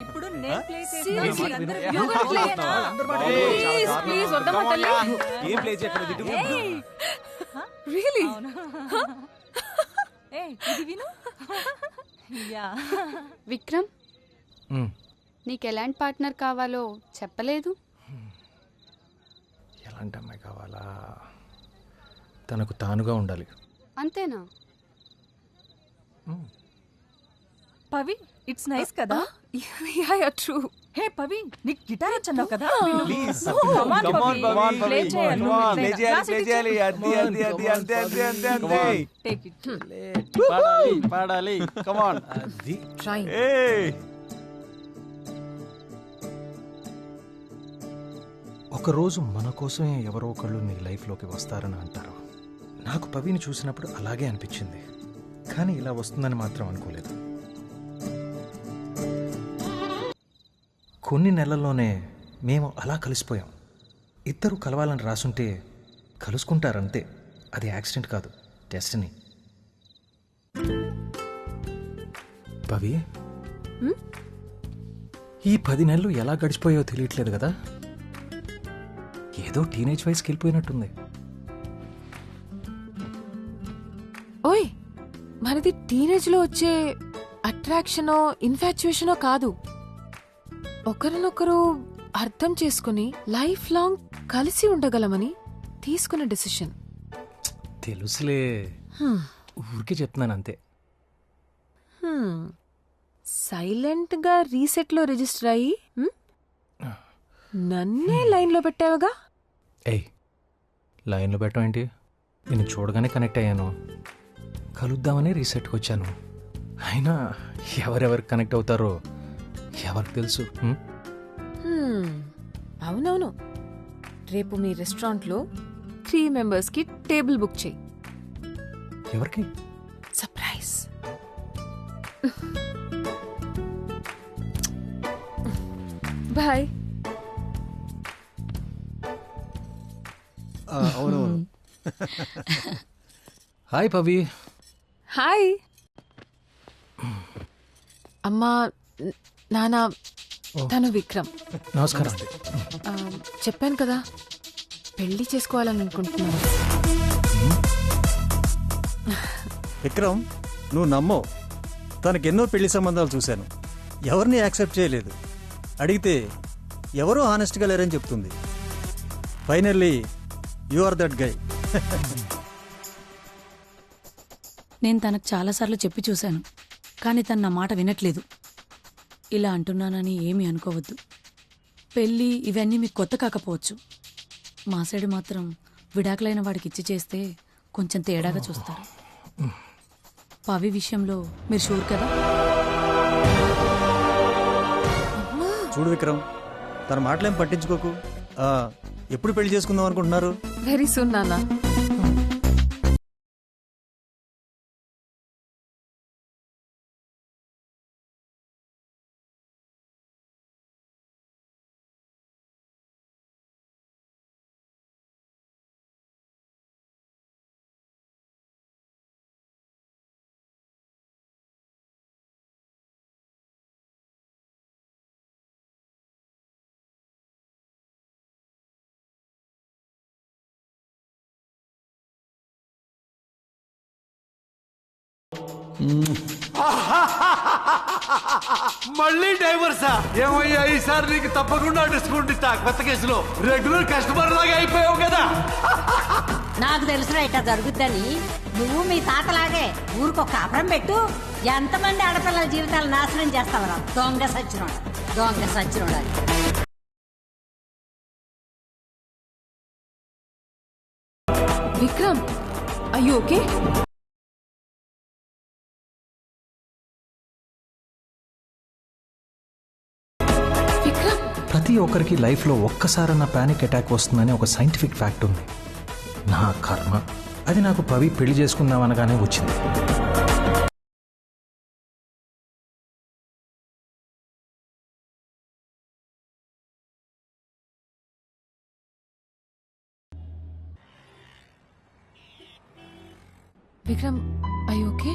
ఇప్పుడు నేను play Seriously, చేస్తాను అందరూ అందరూ you you gonna play play నా? నా? Please, please, వద్దమ్మా తల్లి. ఏం ప్లే చేయట్లేదు? ఇటు ఏయ్! Really? అవును. ఏయ్, ఇది విను. యా. విక్రమ్ నీకు ఎలాంటి పార్ట్నర్ కావాలో చెప్పలేదు? ఎలాంటి అమ్మాయి కావాలా? తనకు తానుగా ఉండాలి. అంతేనా? పవి? ఇట్స్ నైస్ కదా Yeah, yeah, true. హే పవి నీకు గిటార్ వచ్చన్నావు కదా Please. Come on, Come on, Pavi. Pavi. Play చేయాలి, Play చేయాలి, it చేయాలి. ఇచ్చు. అద్ది, అద్ది, అద్ది, అంతే, అంతే, అంతే, అంతే. Take it. పాడాలి పాడాలి కమాన్ అది. Trying. ఏయ్. ఒకరోజు మన కోసమే ఎవరో ఒకళ్ళు నీ లైఫ్లోకి వస్తారని అంటారు నాకు పవిని చూసినప్పుడు అలాగే అనిపించింది కానీ ఇలా వస్తుందని మాత్రం అనుకోలేదు కొన్ని నెలల్లోనే మేము అలా కలిసిపోయాం. ఇద్దరు కలవాలని రాసుంటే కలుసుకుంటారంతే. అది యాక్సిడెంట్ కాదు డెస్టినీ. పవి ఈ పది నెలలు ఎలా గడిచిపోయాయో తెలియట్లేదు కదా? ఏదో టీనేజ్ వయసుకి వెళ్ళిపోయినట్టుంది. ఓయ్ మనది టీనేజ్లో వచ్చే అట్రాక్షనో ఇన్ఫాచ్యుయేషనో కాదు. ఒకరినొకరు అర్థం చేసుకుని లైఫ్ లాంగ్ కలిసి ఉండగలమని తీసుకున్న డెసిషన్. తెలుసులే. ఊరికే చెప్తున్నాను అంతే. సైలెంట్గా రీసెట్లో రిజిస్టర్ అయ్యి? నన్నే లైన్లో పెట్టావుగా? ఏయ్ లైన్లో పెట్టడం ఏంటి? నేను చూడగానే కనెక్ట్ అయ్యాను. కలుద్దామని రీసెట్కి వచ్చాను. అయినా ఎవరెవరు కనెక్ట్ అవుతారో? ఎవరికి తెలుసు. అవునవును. రేపు మీ రెస్టారెంట్లో త్రీ మెంబర్స్కి టేబుల్ బుక్ చేయి. ఎవరికి? సర్ప్రైజ్. బాయ్. అవును హాయ్ పవి. హాయ్. అమ్మా న- నాన్న తను విక్రమ్. నమస్కారం అండి. ఆ, చెప్పాను కదా పెళ్ళి చేసుకోవాలని అనుకుంటున్నాను. విక్రమ్ నువ్వు నమ్మో తనకి ఎన్నో పెళ్ళి సంబంధాలు చూశాను. ఎవరిని యాక్సెప్ట్ చేయలేదు. అడిగితే ఎవరూ హానెస్ట్గా లేరని చెప్తుంది. Finally you are that guy నేను తనకు చాలాసార్లు చెప్పి చూశాను కానీ తను నా మాట వినట్లేదు. ఇలా అంటున్నానని ఏమీ అనుకోవద్దు. పెళ్ళి ఇవన్నీ మీకు కొత్త కాకపోవచ్చు. మా సైడ్ మాత్రం విడాకులైన వాడికి ఇచ్చి చేస్తే కొంచెం తేడాగా చూస్తారు. పవి విషయంలో మీరు షూర్ కదా? చూడు విక్రమ్ తన మాటలేం పట్టించుకోకు. ఎప్పుడు పెళ్ళి చేసుకుందాం అనుకుంటున్నారు? వెరీ సూన్ నాన్న. మళ్ళీ డైవర్సా? ఏమయ్యా ఈసారి నీకు తప్పకుండా డిస్కౌంట్ ఇస్తా. కొత్త కేసులో రెగ్యులర్ కస్టమర్ లాగా అయిపోయావు కదా. నాకు తెలుసురా ఇట్లా జరుగుద్దని. నువ్వు మీ తాతలాగే ఊరికొక కాపురం పెట్టు. ఎంతమంది ఆడపిల్లల జీవితాలు నాశనం చేస్తావరా? దొంగ సచ్చినోడు? దొంగ సచ్చినోడు? అది విక్రమ్ అయ్యో ఓకే ప్రతి ఒక్కరికి లైఫ్లో ఒక్కసారన్న పానిక్ అటాక్ వస్తుందని ఒక సైంటిఫిక్ ఫ్యాక్ట్ ఉంది. నా కర్మ. అది నాకు పవి పెళ్ళి చేసుకుందాం అనగానే వచ్చింది. విక్రమ్ అయ్యో okay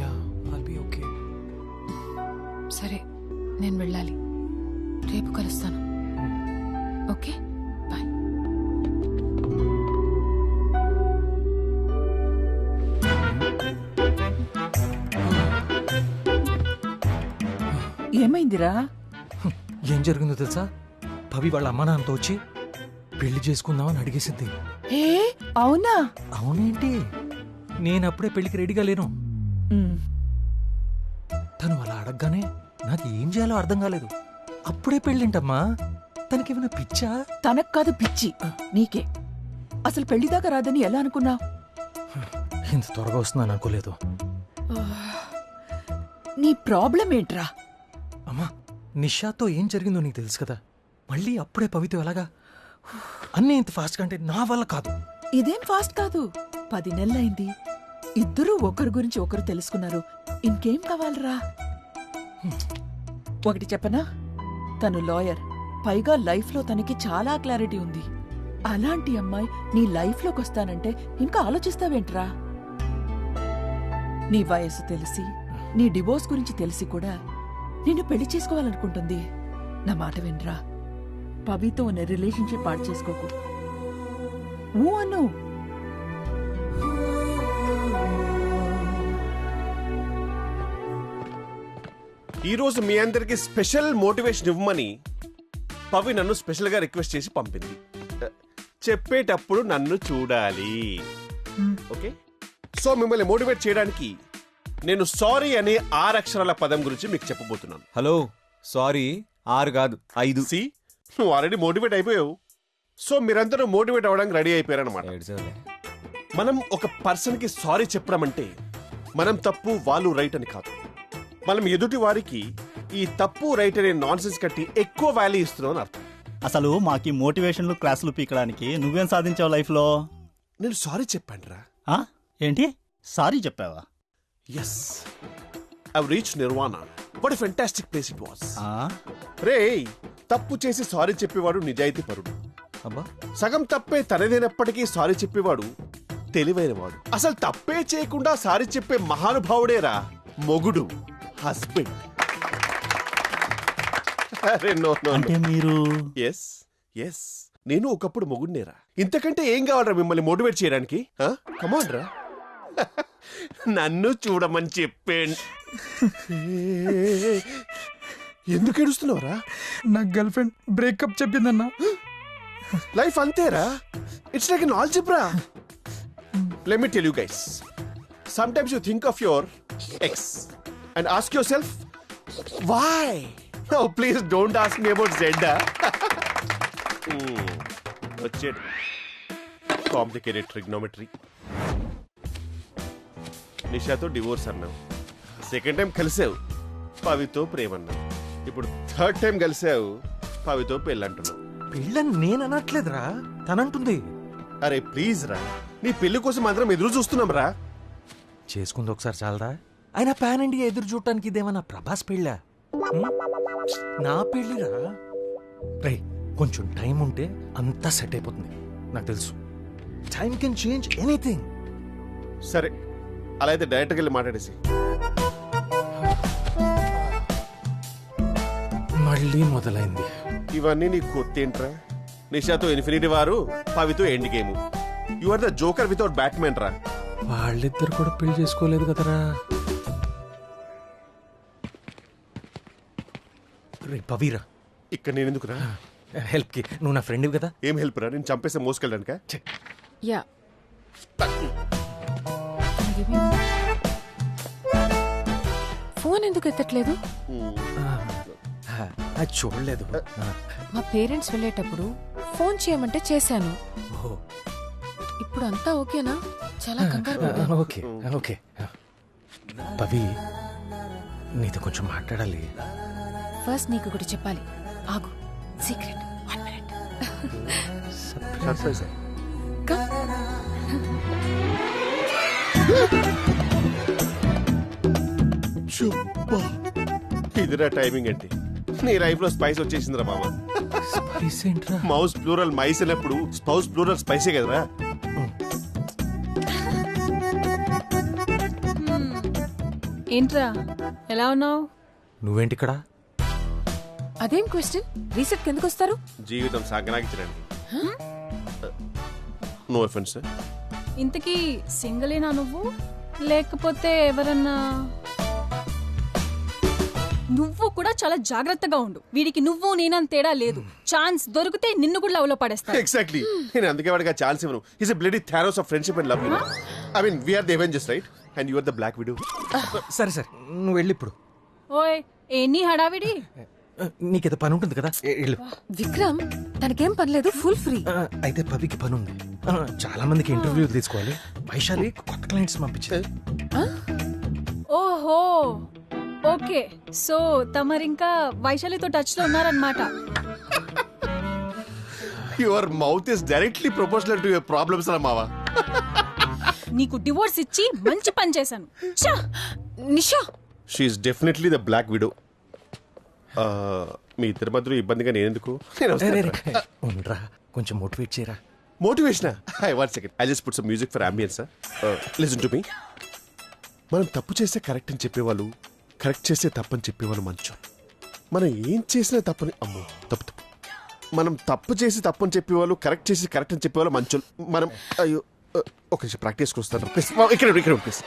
ya I'll be okay సరే. నేను వెళ్ళాలి. రేపు కలుస్తాను. ఓకే? బాయ్. ఏమైందిరా? ఏం జరిగిందో తెలుసా? పవి వాళ్ళ అమ్మ నాన్నతో వచ్చి పెళ్ళి చేసుకుందామని అడిగేసింది. ఏ? అవునా? అవునేంటి? నేను అప్పుడే పెళ్ళికి రెడీగా లేను. తను అలా అడగగానే నాకు ఏం చేయాలో అర్థం కాలేదు. అప్పుడే పెళ్ళింటమ్మా. తనకేమైనా పిచ్చా? తనకు కాదు పిచ్చి. నీకే. అసలు పెళ్ళిదాకా రాదని ఎలా అనుకున్నా ఇంత త్వరగా వస్తుందని అనుకోలేదు. నీ ప్రాబ్లం ఏంట్రా? అమ్మా నిషాతో ఏం జరిగిందో నీకు తెలుసు కదా. మళ్ళీ అప్పుడే పవితో ఎలాగా? అన్నీ ఇంత ఫాస్ట్గా అంటే నా వల్ల కాదు. ఇదేం ఫాస్ట్ కాదు? పది నెలలైంది. ఇద్దరూ ఒకరి గురించి ఒకరు తెలుసుకున్నారు. ఇంకేం కావాలరా? ఒకటి చెప్పనా? తను లాయర్. పైగా లైఫ్లో తనకి చాలా క్లారిటీ ఉంది. అలాంటి అమ్మాయి నీ లైఫ్లోకి వస్తానంటే ఇంకా ఆలోచిస్తావేంట్రా? నీ వయసు తెలిసి నీ డివోర్స్ గురించి తెలిసి కూడా నిన్ను పెళ్ళి చేసుకోవాలనుకుంటుంది. నా మాట వినరా? పవితో ఉన్న రిలేషన్షిప్ పాడు చేసుకోకు. ఊ అను. ఈ రోజు మీ అందరికి స్పెషల్ మోటివేషన్ ఇవ్వమని పవి నన్ను స్పెషల్గా రిక్వెస్ట్ చేసి పంపింది. చెప్పేటప్పుడు నన్ను చూడాలి. ఓకే? సో మిమ్మల్ని మోటివేట్ చేయడానికి నేను సారీ అనే ఆరు అక్షరాల పదం గురించి మీకు చెప్పబోతున్నాను. హలో సారీ ఆరు కాదు ఐదు. సి నువ్వు ఆల్రెడీ మోటివేట్ అయిపోయావు. సో మీరందరూ మోటివేట్ అవ్వడానికి రెడీ అయిపోయారనమాట ఏడ్చావులే. మనం ఒక పర్సన్కి సారీ చెప్పడం అంటే మనం తప్పు వాళ్ళు రైట్ అని కాదు. మనం ఎదుటి వారికి ఈ తప్పు రైట్ అనే నాన్ కట్టి ఎక్కువ వాల్యూ ఇస్తున్నాం అని అర్థం. అసలు మాకి మోటివేషన్లు క్లాసులు పీకడానికి నువ్వేం సాధించావు లైఫ్లో నేను సారీ చెప్పాను రా ఆ? ఏంటి? సారీ చెప్పావా? Yes I reach Nirvana what fantastic place it was ఆ? రే తప్పు చేసి సారీ చెప్పేవాడు నిజాయితీ పరుడు. అబ్బా. సగం తప్పే తనదైనప్పటికీ సారీ చెప్పేవాడు తెలివైనవాడు. అసలు తప్పే చేయకుండా సారీ చెప్పే మహానుభావుడేరా మొగుడు. హస్బెండ్. అరే నో నో అంటే మీరు? ఎస్ ఎస్ నేను ఒకప్పుడు మొగుడినేరా. ఇంతకంటే ఏం కావాలరా మిమ్మల్ని మోటివేట్ చేయడానికి? కమాన్ రా. నన్ను చూడమని చెప్పేండి ఎందుకు ఏడుస్తున్నావురా? నా గర్ల్ ఫ్రెండ్ బ్రేకప్ చెప్పిందన్నా. లైఫ్ అంతేరా. It's like an algebra let me tell you guys sometimes you think of your ex and ask yourself why no please don't ask me about Z Hmm. వచ్చాడు. Complicated trigonometry నిషాతో divorce అన్నావు. Second time కలిసావు. పవితో ప్రేమ అన్నావు ఇప్పుడు third time కలిసావు. పవితో పెళ్ళి అంటున్నావు పెళ్ళని నేను అనట్లేదురా తనంటుంది. అరే ప్లీజ్ రా. నీ పెళ్ళి కోసం అందరం ఎదురు చూస్తున్నాం రా. చేసుకుంది ఒకసారి చాలదా? ఆయన పాన్ ఇండియా ఎదురు చూడటానికి ఇదేమన్నా ప్రభాస్ పెళ్ళా? నా పెళ్ళిరా? రే కొంచెం టైం ఉంటే అంతా సెట్ అయిపోతుంది నాకు తెలుసు. టైం కెన్ చేంజ్ ఎనీథింగ్ సరే అలా అయితే డైరెక్ట్గా వెళ్ళి మాట్లాడేసి. మళ్ళీ మొదలైంది. ఇవన్నీ నీకు కొత్త ఏంట్రా నిషాతో ఇన్ఫినిటీ వారు పవితో endgame you are the joker without batman రా. వాళ్ళిద్దరు కూడా పెళ్ళి చేసుకోలేదు కదరా. రే పవీరా. ఇక్కడ నేను ఎందుకు రా హెల్ప్కి. నువ్వు నా ఫ్రెండ్ కదా? ఏం హెల్ప్ రా నేను చంపేస్తే మోసుకెళ్ళడానిక? యా. ఫోన్ ఎందుకు ఎత్తట్లేదు? అది చూడలేదు. ఆ, మా పేరెంట్స్ వెళ్ళేటప్పుడు ఫోన్ చేయమంటే చేశాను. ఓహో. ఇప్పుడు అంతా ఓకేనా? చాలా కంగారు. Okay okay. పవి నీతో కొంచెం మాట్లాడాలి. ఫస్ట్ నీకు ఒకటి చెప్పాలి. ఆగు. సీక్రెట్. One minute. సర్ప్రైజ్. ఇదిరా టైమింగ్ అంటే. నీ లైఫ్లో స్పైస్ వచ్చేసిందిరా మామ స్పైస్ ఏంట్రా? మౌస్ ప్లూరల్ మైస్ అయినప్పుడు స్పౌస్ ప్లూరల్ స్పైసే కదరా. ఏంట్రా? ఎలా ఉన్నావు? నువ్వేంటి ఇక్కడ అదేం క్వశ్చన్? రీసెట్ ఎందుకు వస్తారు? జీవితం సాగనాగించడానికి నో ఎఫెన్స్ సార్ ఇంతకీ సింగిలేనా నువ్వు? లేకపోతే ఎవరన్నా? నువ్వు కూడా చాలా జాగ్రత్తగా ఉండు. వీడికి నువ్వు నేనని తేడా లేదు. ఛాన్స్ దొరికితే నిన్ను కూడా లవ్లో పడేస్తా ఎగ్జాక్ట్లీ నేను అందుకే వాడికి ఛాన్స్ ఇవ్వను. Is a bloody throes of friendship and love I mean we are the avengers right and you are the black widow సరే సరే. నువ్వు వెళ్ళి ఇప్పుడు ఓయ్ ఎన్ని హడావిడి? నీకేదో పని ఉంటుంది కదా వెళ్ళు విక్రమ్ తనకేం పనిలేదు ఫుల్ ఫ్రీ. అయితే పవికి పని ఉంది చాలా మందికి ఇంటర్వ్యూ తీసుకోవాలి. వైశాలి కొత్త క్లయింట్స్ పంపించింది. ఓహో. ఓకే. సో తమరింకా వైశాలితో టచ్లో ఉన్నారనమాట your mouth is directly proposal to your problems అలా మావా? నీకు డివోర్స్ ఇచ్చి మంచి పని చేశాను! Nisha! She is definitely the black widow మీ ఇద్దరి మధ్యలో ఇబ్బందిగా నేనెందుకు. ఉండరా కొంచెం మోటివేట్ చేయరా. Motivation high one second I just put some music for ambience listen to me మనం తప్పు చేస్తే కరెక్ట్ అని చెప్పేవాళ్ళు కరెక్ట్ చేస్తే తప్పని చెప్పేవాళ్ళు మంచు మనం ఏం చేసినా తప్పని అమ్మో తప్పు తప్పు. మనం తప్పు చేసి తప్పు అని చెప్పేవాళ్ళు కరెక్ట్ చేసి కరెక్ట్ అని చెప్పేవాళ్ళు మంచోళ్ళు. మనం అయ్యో uh, ఒక ప్రాక్టీస్కి వస్తాను. ప్లీజ్ ఇక్కడ ఇక్కడ ప్లీజ్